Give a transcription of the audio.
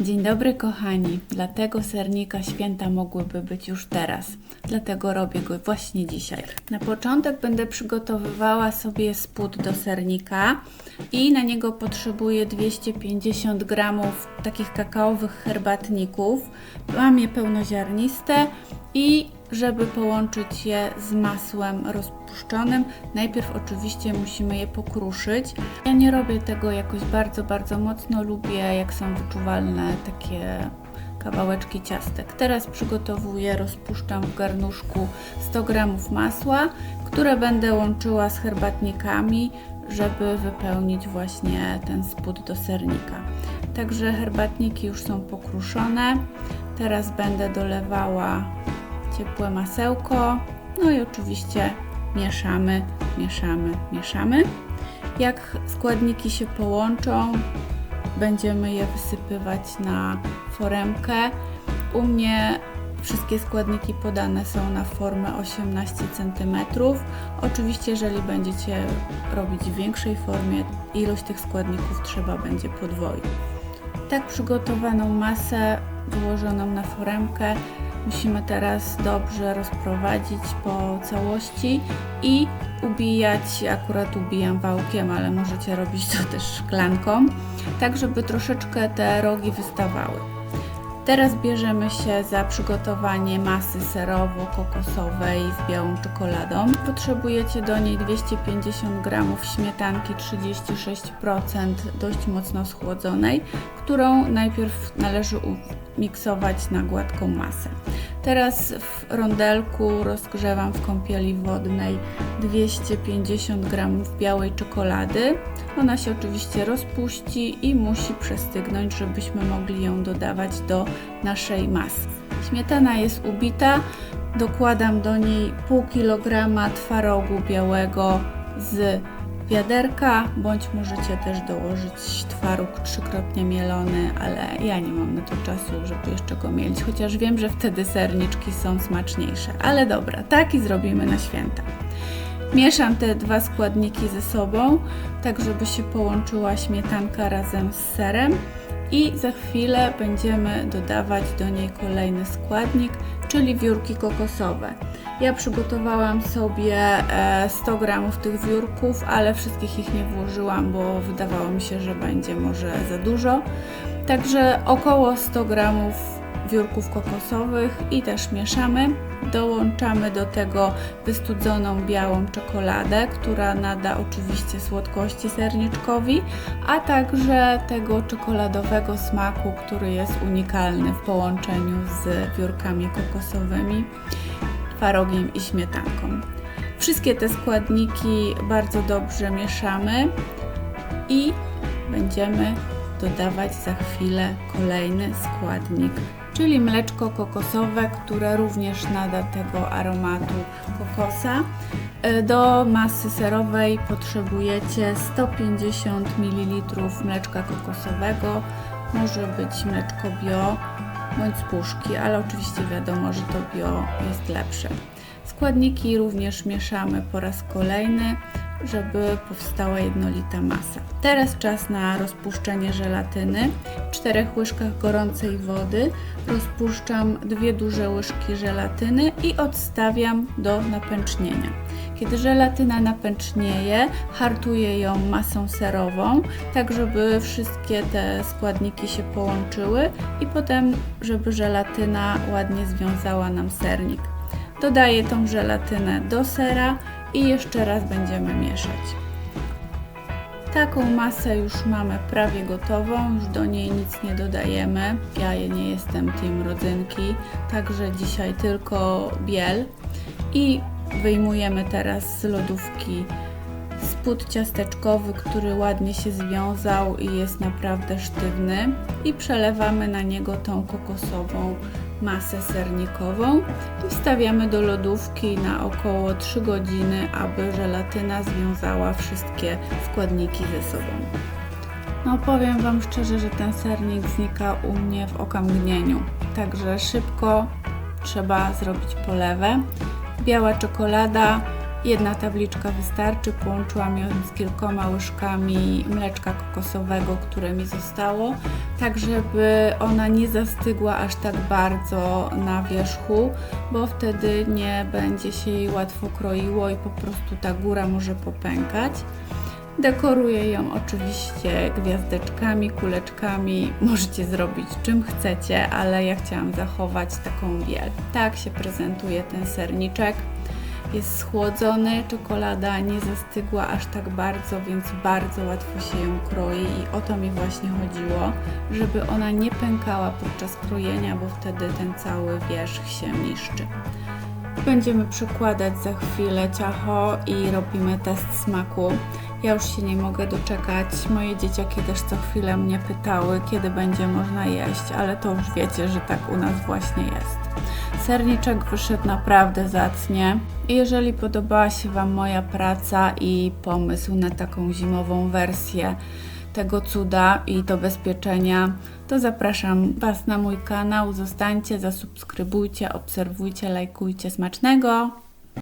Dzień dobry kochani, dlatego sernika święta mogłyby być już teraz. Dlatego robię go właśnie dzisiaj. Na początek będę przygotowywała sobie spód do sernika i na niego potrzebuję 250 gramów takich kakaowych herbatników. Mam je pełnoziarniste i żeby połączyć je z masłem rozpuszczonym, najpierw oczywiście musimy je pokruszyć. Ja nie robię tego jakoś bardzo, bardzo mocno, lubię jak są wyczuwalne takie kawałeczki ciastek. Teraz przygotowuję, rozpuszczam w garnuszku 100 g masła, które będę łączyła z herbatnikami, żeby wypełnić właśnie ten spód do sernika. Także herbatniki już są pokruszone. Teraz będę dolewała ciepłe masełko, no i oczywiście mieszamy, mieszamy, mieszamy. Jak składniki się połączą, będziemy je wysypywać na foremkę. U mnie wszystkie składniki podane są na formę 18 cm. Oczywiście, jeżeli będziecie robić w większej formie, ilość tych składników trzeba będzie podwoić. Tak przygotowaną masę wyłożoną na foremkę musimy teraz dobrze rozprowadzić po całości i ubijać, akurat ubijam wałkiem, ale możecie robić to też szklanką, tak żeby troszeczkę te rogi wystawały. Teraz bierzemy się za przygotowanie masy serowo-kokosowej z białą czekoladą. Potrzebujecie do niej 250 g śmietanki 36% dość mocno schłodzonej, którą najpierw należy miksować na gładką masę. Teraz w rondelku rozgrzewam w kąpieli wodnej 250 g białej czekolady. Ona się oczywiście rozpuści i musi przestygnąć, żebyśmy mogli ją dodawać do naszej masy. Śmietana jest ubita, dokładam do niej pół kilograma twarogu białego z wiaderka, bądź możecie też dołożyć twaróg trzykrotnie mielony, ale ja nie mam na to czasu, żeby jeszcze go mielić, chociaż wiem, że wtedy serniczki są smaczniejsze. Ale dobra, tak i zrobimy na święta. Mieszam te dwa składniki ze sobą, tak żeby się połączyła śmietanka razem z serem i za chwilę będziemy dodawać do niej kolejny składnik, czyli wiórki kokosowe. Ja przygotowałam sobie 100 e, gramów tych wiórków, ale wszystkich ich nie włożyłam, bo wydawało mi się, że będzie może za dużo. Także około 100 gramów wiórków kokosowych i też mieszamy. Dołączamy do tego wystudzoną białą czekoladę, która nada oczywiście słodkości serniczkowi, a także tego czekoladowego smaku, który jest unikalny w połączeniu z wiórkami kokosowymi, twarogiem i śmietanką. Wszystkie te składniki bardzo dobrze mieszamy i będziemy dodawać za chwilę kolejny składnik czyli mleczko kokosowe, które również nada tego aromatu kokosa. E, do masy serowej potrzebujecie 150 ml mleczka kokosowego, może być mleczko bio bądź puszki, ale oczywiście wiadomo, że to bio jest lepsze. Składniki również mieszamy po raz kolejny żeby powstała jednolita masa. Teraz czas na rozpuszczenie żelatyny. W czterech łyżkach gorącej wody rozpuszczam dwie duże łyżki żelatyny i odstawiam do napęcznienia. Kiedy żelatyna napęcznieje, hartuję ją masą serową, tak żeby wszystkie te składniki się połączyły i potem, żeby żelatyna ładnie związała nam sernik. Dodaję tą żelatynę do sera i jeszcze raz będziemy mieszać. Taką masę już mamy prawie gotową, już do niej nic nie dodajemy. Ja nie jestem tym rodzynki, także dzisiaj tylko biel. I wyjmujemy teraz z lodówki spód ciasteczkowy, który ładnie się związał i jest naprawdę sztywny i przelewamy na niego tą kokosową masę sernikową i wstawiamy do lodówki na około 3 godziny, aby żelatyna związała wszystkie składniki ze sobą. No powiem Wam szczerze, że ten sernik znika u mnie w okamgnieniu, także szybko trzeba zrobić polewę. Biała czekolada Jedna tabliczka wystarczy, połączyłam ją z kilkoma łyżkami mleczka kokosowego, które mi zostało, tak żeby ona nie zastygła aż tak bardzo na wierzchu, bo wtedy nie będzie się jej łatwo kroiło i po prostu ta góra może popękać. Dekoruję ją oczywiście gwiazdeczkami, kuleczkami. Możecie zrobić czym chcecie, ale ja chciałam zachować taką biel. Tak się prezentuje ten serniczek. Jest schłodzony, czekolada nie zastygła aż tak bardzo, więc bardzo łatwo się ją kroi i o to mi właśnie chodziło, żeby ona nie pękała podczas krojenia, bo wtedy ten cały wierzch się niszczy. Będziemy przykładać za chwilę ciacho i robimy test smaku. Ja już się nie mogę doczekać. Moje dzieciaki też co chwilę mnie pytały, kiedy będzie można jeść, ale to już wiecie, że tak u nas właśnie jest. Serniczek wyszedł naprawdę zacnie. Jeżeli podobała się Wam moja praca i pomysł na taką zimową wersję tego cuda i do bezpieczenia, to zapraszam Was na mój kanał. Zostańcie, zasubskrybujcie, obserwujcie, lajkujcie. Smacznego!